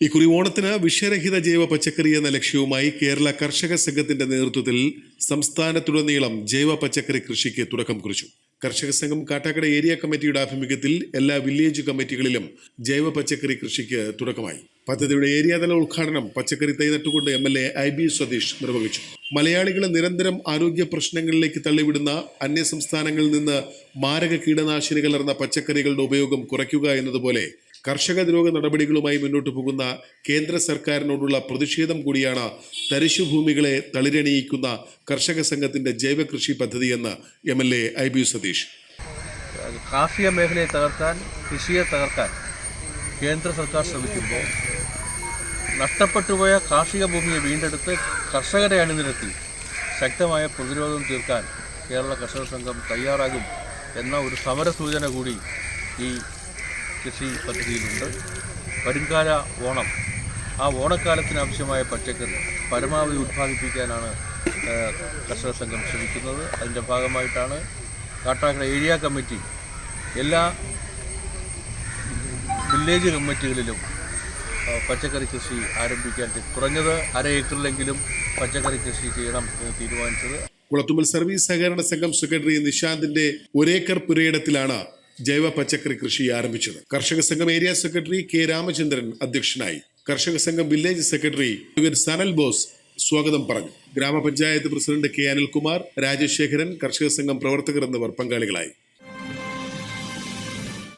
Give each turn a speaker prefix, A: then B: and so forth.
A: ഇക്കുറി ഓണത്തിന് വിഷരഹിത ജൈവ പച്ചക്കറി എന്ന ലക്ഷ്യവുമായി കേരള കർഷക സംഘത്തിന്റെ നേതൃത്വത്തിൽ സംസ്ഥാനത്തുടനീളം ജൈവ പച്ചക്കറി കൃഷിക്ക് തുടക്കം കുറിച്ചു. കർഷക സംഘം കാട്ടാക്കട ഏരിയ കമ്മിറ്റിയുടെ ആഭിമുഖ്യത്തിൽ എല്ലാ വില്ലേജ് കമ്മിറ്റികളിലും ജൈവ പച്ചക്കറി കൃഷിക്ക് തുടക്കമായി. പദ്ധതിയുടെ ഏരിയാതല ഉദ്ഘാടനം പച്ചക്കറി തൈ നട്ടുകൊണ്ട് M L A I B Satheesh നിർവഹിച്ചു. മലയാളികളെ നിരന്തരം ആരോഗ്യ പ്രശ്നങ്ങളിലേക്ക് തള്ളിവിടുന്ന അന്യസംസ്ഥാനങ്ങളിൽ നിന്ന് മാരക കീടനാശിനികൾ കലർന്ന പച്ചക്കറികളുടെ ഉപയോഗം കുറയ്ക്കുക എന്നതുപോലെ കർഷക ദ്രോഹ നടപടികളുമായി മുന്നോട്ട് പോകുന്ന കേന്ദ്ര സർക്കാരിനോടുള്ള പ്രതിഷേധം കൂടിയാണ് തരിശുഭൂമികളെ തളിരണിയിക്കുന്ന കർഷക സംഘത്തിന്റെ ജൈവ കൃഷി പദ്ധതിയെന്ന് M L A I B Satheesh.
B: കാർഷിക മേഖലയെ തകർക്കാൻ കൃഷിയെ തകർക്കാൻ കേന്ദ്ര സർക്കാർ ശ്രമിക്കുമ്പോൾ നഷ്ടപ്പെട്ടുപോയ കാർഷിക ഭൂമിയെ വീണ്ടെടുത്ത് കർഷകരെ അണിനിരത്തി ശക്തമായ പ്രതിരോധം തീർക്കാൻ കേരള കർഷക സംഘം തയ്യാറാകും എന്ന ഒരു സമര സൂചന കൂടി ഈ കൃഷി പദ്ധതിയിലുണ്ട്. വരുംകാല ഓണം. ആ ഓണക്കാലത്തിന് ആവശ്യമായ പച്ചക്കറി പരമാവധി ഉത്പാദിപ്പിക്കാനാണ് കർഷക സംഘം ശ്രമിക്കുന്നത്. അതിന്റെ ഭാഗമായിട്ടാണ് കാട്ടാക്കട ഏരിയ കമ്മിറ്റി എല്ലാ വില്ലേജ് കമ്മിറ്റികളിലും പച്ചക്കറി കൃഷി ആരംഭിക്കാൻ കുറഞ്ഞത് അര ഏക്കറിലെങ്കിലും പച്ചക്കറി കൃഷി ചെയ്യണം എന്ന് തീരുമാനിച്ചത്.
A: കുളത്തുമ്മൽ സർവീസ് സഹകരണ സംഘം സെക്രട്ടറി നിശാന്തിന്റെ ഒരേക്കർ പുരയിടത്തിലാണ് ജൈവ പച്ചക്കറി കൃഷി ആരംഭിച്ചത്. കർഷക സംഘം ഏരിയ സെക്രട്ടറി കെ രാമചന്ദ്രൻ അധ്യക്ഷനായി. കർഷക സംഘം വില്ലേജ് സെക്രട്ടറി സനൽ ബോസ് സ്വാഗതം പറഞ്ഞു. ഗ്രാമപഞ്ചായത്ത് പ്രസിഡന്റ് കെ അനിൽകുമാർ രാജശേഖരൻ കർഷക സംഘം പ്രവർത്തകർ എന്നിവർ പങ്കാളികളായി.